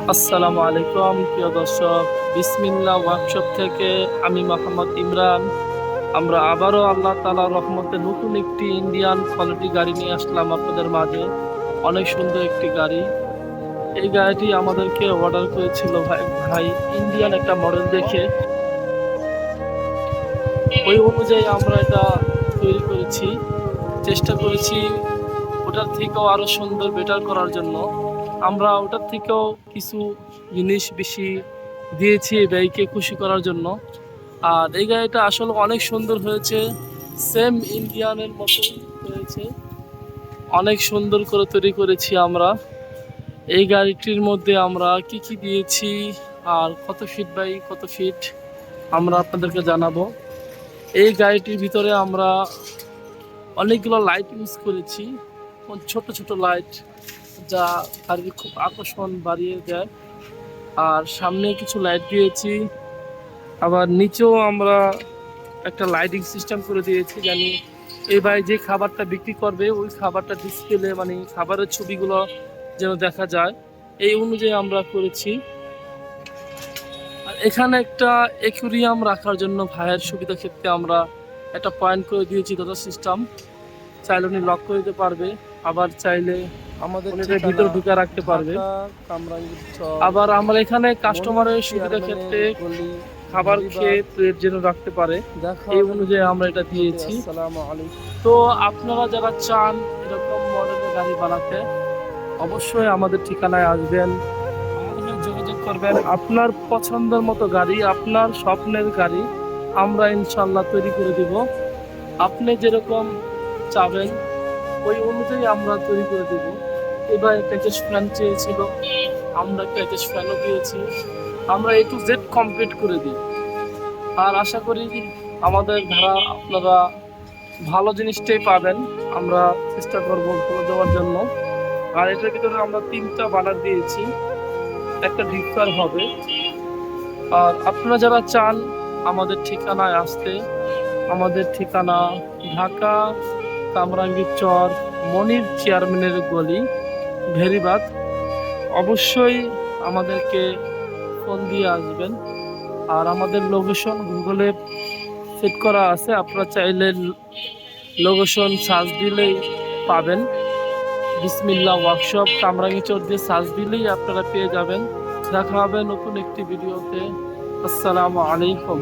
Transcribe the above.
আসসালামু আলাইকুম, প্রিয় দর্শক। বিসমিল্লা ওয়ার্কশপ থেকে আমি মোহাম্মদ ইমরান। আমরা আবারও আল্লাহ তালা রহমতে নতুন একটি ইন্ডিয়ান কোয়ালিটি গাড়ি নিয়ে আসলাম আপনাদের মাঝে। অনেক সুন্দর একটি গাড়ি। এই গাড়িটি আমাদেরকে অর্ডার করেছিল ভাই ভাই ইন্ডিয়ান একটা মডেল দেখে। ওই অনুযায়ী আমরা এটা তৈরি করেছি, চেষ্টা করেছি। ওটার থেকেও আরও সুন্দর বেটার করার জন্য। আমরা ওটার থেকেও কিছু জিনিস বেশি দিয়েছি এই বাইকে খুশি করার জন্য। আর এই গাড়িটা আসলে অনেক সুন্দর হয়েছে। সেম ইন্ডিয়ানের মতোই হয়েছে। অনেক সুন্দর করে তৈরি করেছি আমরা। এই গাড়িটির মধ্যে আমরা কি কি দিয়েছি আর কত ফিট বাই কত ফিট আমরা আপনাদেরকে জানাব। এই গাড়িটির ভিতরে আমরা অনেকগুলো লাইট ইউজ করেছি। ছোট ছোট লাইট যা গাড়ির খুব আকর্ষণ বাড়িয়ে দেয়। আর সামনে কিছু লাইট দিয়েছি। আবার নিচেও আমরা একটা লাইটিং সিস্টেম করে দিয়েছি জানি এই ভাই যে খাবারটা বিক্রি করবে, ওই খাবারটা ডিসপ্লে মানে খাবারের ছবিগুলো যেন দেখা যায়। এই অনুযায়ী আমরা করেছি। আর এখানে একটা একুরিয়াম রাখার জন্য ভাইয়ের সুবিধা ক্ষেত্রে আমরা একটা পয়েন্ট করে দিয়েছি দাদা সিস্টেম চাইলে উনি লক করে দিতে পারবে। আবার চাইলে আমাদের ভিতরে ঢুকে রাখতে পারবে। আবার আমরা এখানে কাস্টমারের সুবিধা ক্ষেত্রে খাবার খেয়ে প্লেট যেন রাখতে পারে এই অনুযায়ী আমরা এটা দিয়েছি। তো আপনারা যারা চান এরকম মডেলের গাড়ি বানাতে অবশ্যই আমাদের ঠিকানায় আসবেন যোগাযোগ করবেন। আপনার পছন্দের মতো গাড়ি আপনার স্বপ্নের গাড়ি আমরা ইনশাল্লাহ তৈরি করে দিব। আপনি যেরকম চাবেন ওই অনুযায়ী আমরা তৈরি করে দিব। এবার প্যাকেজ ফ্যান চেয়েছিল। আমরা প্যাকেজ ফ্যানও দিয়েছি। আমরা এ টু জেড কমপ্লিট করে দিই। আর আশা করি আমাদের ধারা আপনারা ভালো জিনিসটাই পাবেন। আমরা চেষ্টা করব করে দেওয়ার জন্য। আর এটার ভিতরে আমরা তিনটা বানার দিয়েছি। একটা ডিপকার হবে। আর আপনারা যারা চান আমাদের ঠিকানায় আসতে, আমাদের ঠিকানা ঢাকা কামরাঙ্গীর চর, মনির চেয়ারম্যানের গলি, ভেরিবাদ। অবশ্যই আমাদেরকে ফোন দিয়ে আসবেন। আর আমাদের লোকেশন গুগলে সেট করা আছে। আপনারা চাইলে লোকেশন সার্চ দিলেই পাবেন। বিসমিল্লা ওয়ার্কশপ কামরাঙ্গি চর দিয়ে সার্চ দিলেই আপনারা পেয়ে যাবেন। দেখা হবে নতুন একটি ভিডিওতে আসসালামু আলাইকুম।